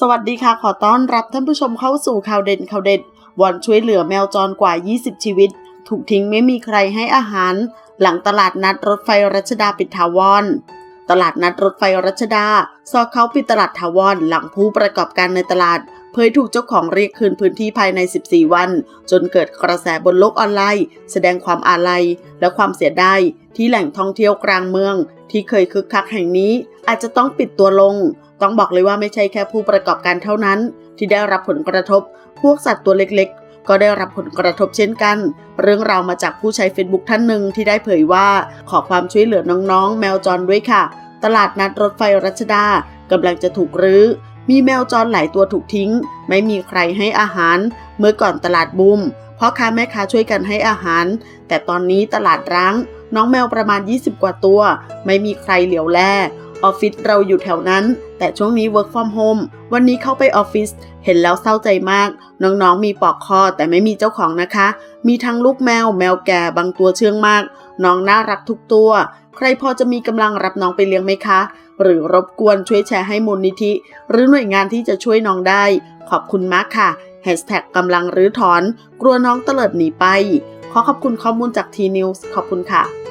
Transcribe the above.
สวัสดีค่ะ ขอต้อนรับท่านผู้ชมเข้าสู่ข่าวเด่นข่าวเด็ดวอนช่วยเหลือแมวจรกว่า 20 ชีวิต ถูกทิ้งไม่มีใครให้อาหาร หลังตลาดนัดรถไฟรัชดาปิดถาวร ตลาดนัดรถไฟรัชดา ซอกเขาปิดตลาดถาวร หลังผู้ประกอบการในตลาด เผยถูกเจ้าของเรียกคืนพื้นที่ภายใน 14 วัน จนเกิดกระแสบนโลกออนไลน์ แสดงความอาลัยและความเสียดายที่แหล่งท่องเที่ยวกลางเมือง ที่เคยคึกคักแห่งนี้ อาจจะต้องปิดตัวลง ต้องบอกเลยว่าไม่ใช่แค่ผู้ประกอบการเท่านั้น ที่ได้รับผลกระทบ พวกสัตว์ตัวเล็กๆ ก็ได้รับผลกระทบเช่นกัน เรื่องราวมาจากผู้ใช้ Facebook ท่านหนึ่งที่ได้เผยว่าขอความช่วยเหลือน้องๆ แมวจรด้วยค่ะ ตลาดนัดรถไฟรัชดากำลังจะถูกรื้อ มีแมวจรหลายตัวถูกทิ้ง ไม่มีใครให้อาหาร เมื่อก่อนตลาดบูมพ่อค้าแม่ค้าช่วยกันให้อาหาร แต่ตอนนี้ตลาดร้าง น้องแมวประมาณ 20 กว่าตัว ไม่มีใครเหลียวแลออฟฟิศเราอยู่แถวนั้น แต่ช่วงนี้ work from home วันนี้เข้าไปออฟฟิศเห็นแล้วเศร้าใจมาก น้องๆมีปลอกคอแต่ไม่มีเจ้าของนะคะ มีทั้งลูกแมว แมวแก่บางตัวเชื่องมาก น้องน่ารักทุกตัว ใครพอจะมีกำลังรับน้องไปเลี้ยงไหมคะ หรือรบกวนช่วยแชร์ให้มูลนิธิ หรือหน่วยงานที่จะช่วยน้องได้ ขอบคุณมากค่ะ Hashtag กำลังรื้อถอน กลัวน้องเตลิดหนีไป ขอขอบคุณข้อมูลจากทีนิวส์ขอบคุณค่ะ